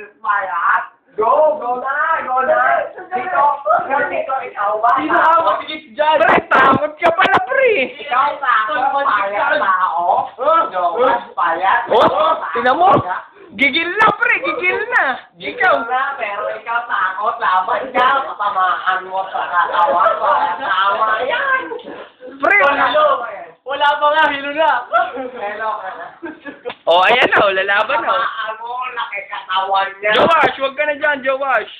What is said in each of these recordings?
Francis Mayat. Go, go na, go na. Tito, Tito, ikaw ba? Sino ang mabilis dyan? Pre, takot ka pala, pre. Ikaw takot, payat tao. Jowas, payat. Oh, tingnan mo. Gigil na, pre, gigil na. Ikaw Ikaw. na, pero ikaw takot, laban ka, katamaan mo sa katawan, wala tawa yan. Pre, wala pa nga, hilo na. Hello ka na. Oh, ayan na, oh, lalaban na. Mo, katawan niya. Jowash, huwag ka na dyan, Jowash.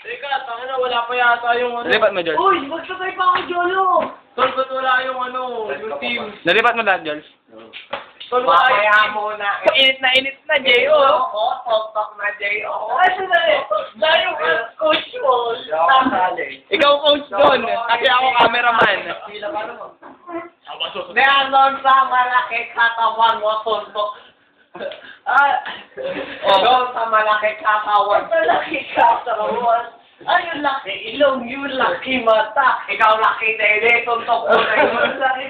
Teka, tanga na, wala pa yata yung ano. Nalipat mo, Jols. Uy, magsabay pa ako, Jolo! Tol, ba't wala yung ano, yung team? Nalipat mo lahat, Jols. Tol, wala yung muna. Init na init na, J.O. Oo, tok-tok na J.O. Ay, sandali! Dahil yung coach mo, Ikaw coach doon, kasi ako cameraman. Meron sa malaki katawan mo, tuntok. Ah, Oh. Doon sa malaki katawan. malaki ka sa kawan. Ay, yung laki ilong, yung laki mata. Ikaw laki na hindi, tuntok mo na yun. Yung laki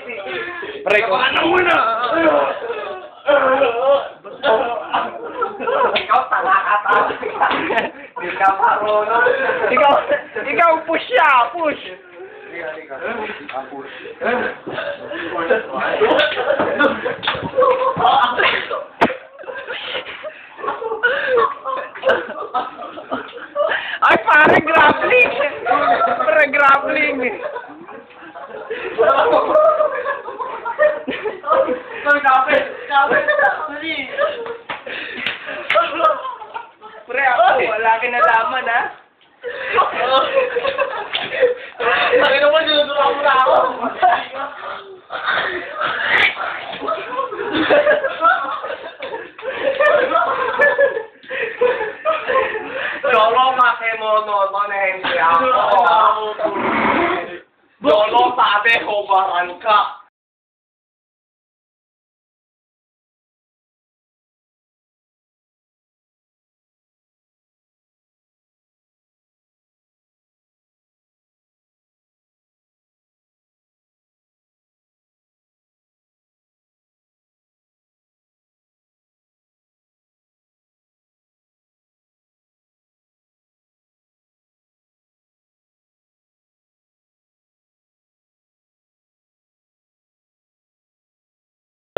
Pre, kung ano mo na. Ikaw tanga ka talaga. Hindi ka marunong. Ikaw, ikaw push siya, push. Ay, pare, grappling. Pare, grappling. Kapit! Kapit! Dali! Pre, ako, wala kinalaman, ha? Laki naman, dinudura mo na ako. Babe Hovaranka.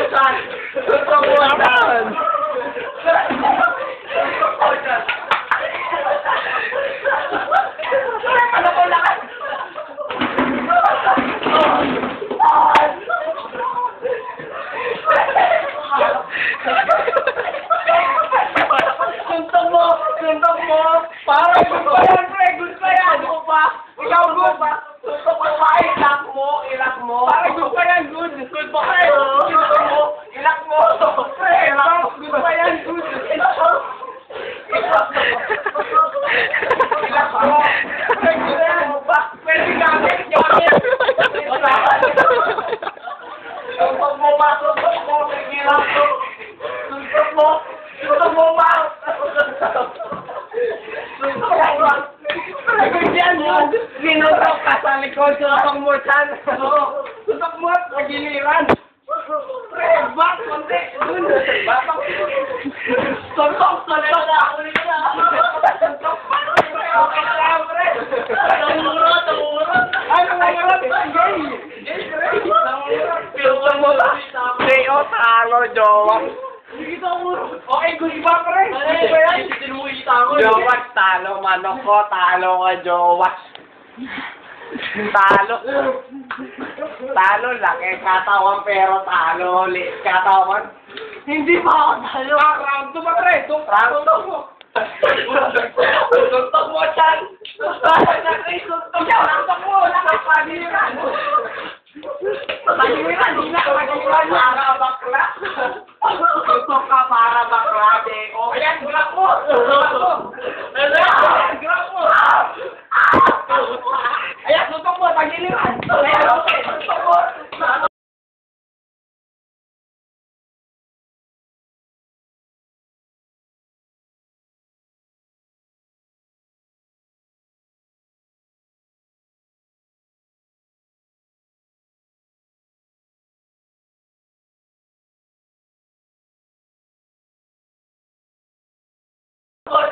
Hubaran ka. Gusto mo naman. Ano ko lakas? Suntok mo! Suntok mo! Parang good pa yan, pre. Good pa yan. Ano ba? Ikaw good ba? Tutok mo ba? Ilak mo. Ilak mo. Parang good pa yan. Good. Good pa yan. Ilak mo. Ilak mo. Pre, ilak mo. Good pa yan. Good. Ilak mo. Ilak mo. Ilak mo. Pre, good pa yan. Ba? Pwede gamit. Gamit. Tutok mo ba? Tutok mo. Ilak mo. Tutok mo. Tutok mo ba? Ganyan mo. Sinutok ka sa likod. Tutok mo dyan. Tutok mo at pagiliran. Pre, back konti. Dun. Tutok. Tutok pa. Pre, okay na lang, pre. Tumuro! Tumuro! Ay, nangangarap. Gay. Gay, pre. Nangangarap. Tutok mo ba? J.O. talo, jowa. Okay, good ba, pre? Good ba yan? Mo kita ako. Jowas, talo, manok ko, talo ka, Jowas. Talo. Talo, laki katawan pero talo, liit katawan. Hindi pa ako talo. Ah, round 2 ba, pre? Round 2. Suntok mo, Chan. Suntok mo, suntok mo. Nakapagiliran. Pagiliran, hindi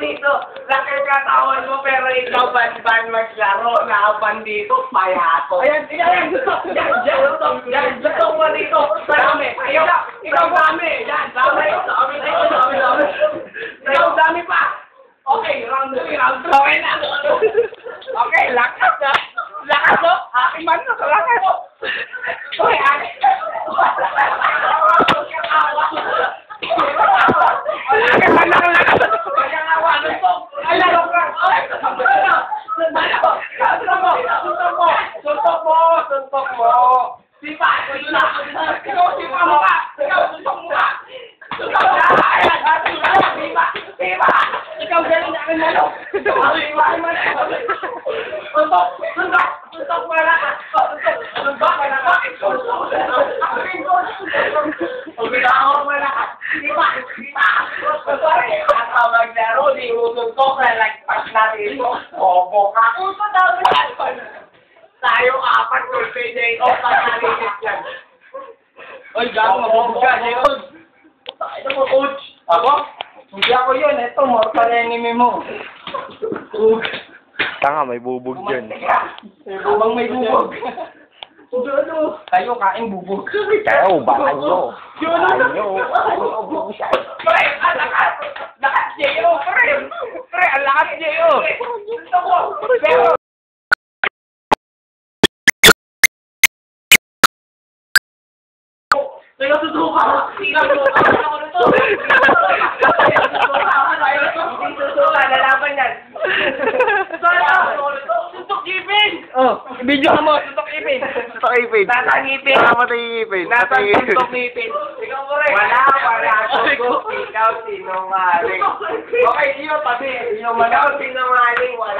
dito. Laki katawan mo, pero ikaw ban-ban maglaro. Nakaban dito, payato. Ayan, ayan, stop, Yan, yan, stop, yan. Gusto mo dito. Dami. Ikaw, ikaw dami. Yan, dami. Dami, dami, dami. Ikaw dami pa. Okay, round 3, round 2. Okay na. Okay, lakas na. Lakas mo. Akin man na, lakas. Okay, akin. Lakas man na, lakas. Kaya nga, wala to. Ay, lalo ka. Ay, Suntok mo. Suntok mo. Suntok mo. Suntok mo. Sipa. Sipa. Ikaw, sipa mo ka. Ikaw, suntok mo ka. Suntok mo ka. Ayan, sipa. Sipa. Sipa. Ikaw, ganun na akin malo. Sipa. Sipa. Suntok. Suntok. Suntok mo na. Suntok. Mo na. Suntok mo na. Sipa. Sipa. Sorry. At maglaro, di usuntok na lagpas na rito. Bobo ka. Uso daw Tayo apat ko PJ o panalinis yan. Oy, gago, mabubog ka, Jacob. Ito mo, coach. Ako? Hindi ako yun. Ito, mortal enemy mo. Tanga, may bubog dyan. May bubang may bubog. Ano? Tayo kain bubog. Kayo, baka nyo. Yun Baka ano? nyo. Pre, ang lakas! Lakas J.O. Pre! Pre, ang lakas J.O. Gusto ko! Pero... Mo! Ano ko nito? Tayo susuka! Tayo susuka! Lalaban yan! Sana! Suntok ipin! Oh, video mo, tutok ipin. Tutok ipin. Nasa ngipin! Nasa Patay yung ipin. suntok ngipin! Ikaw mo rin! Wala! Wala! Sugo! Ikaw sinungaling! Okay, iyo tabi! Iyo manaw sinungaling! Wala!